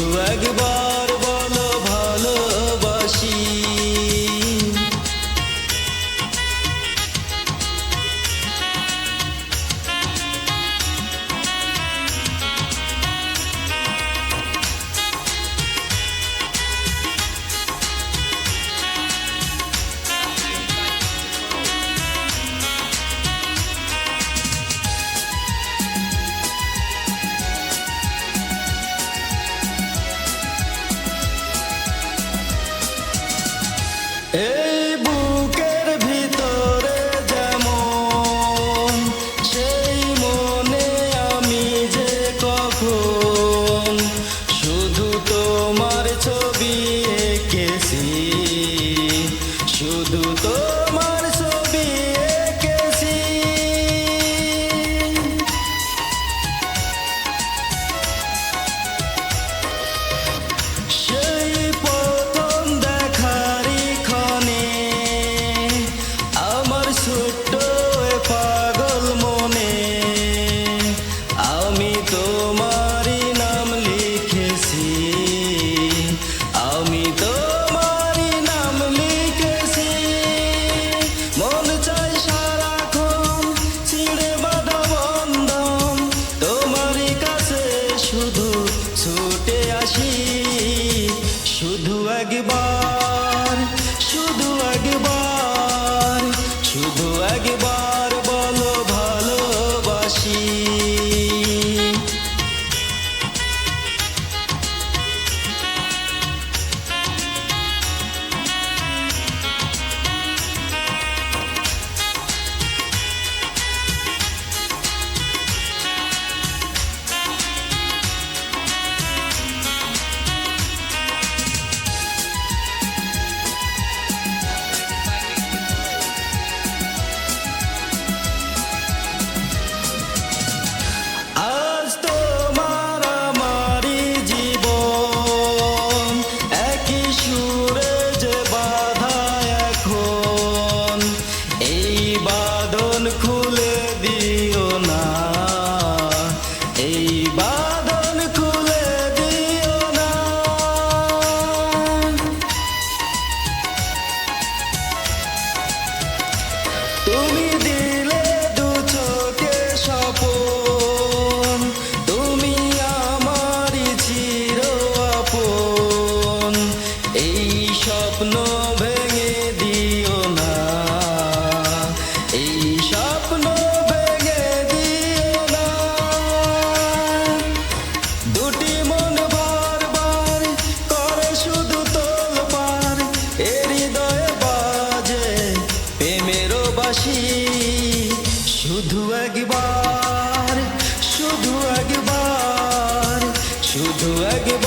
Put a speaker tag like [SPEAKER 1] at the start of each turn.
[SPEAKER 1] Akbar. give up. দিও না। এই স্বপ্ন ভেঙে দিও দুটি মন বারবার করে শুধু তোল পার এ বাজে প্রেমেরও বাসি। শুধু একবার শুধু একবার শুধু একবার।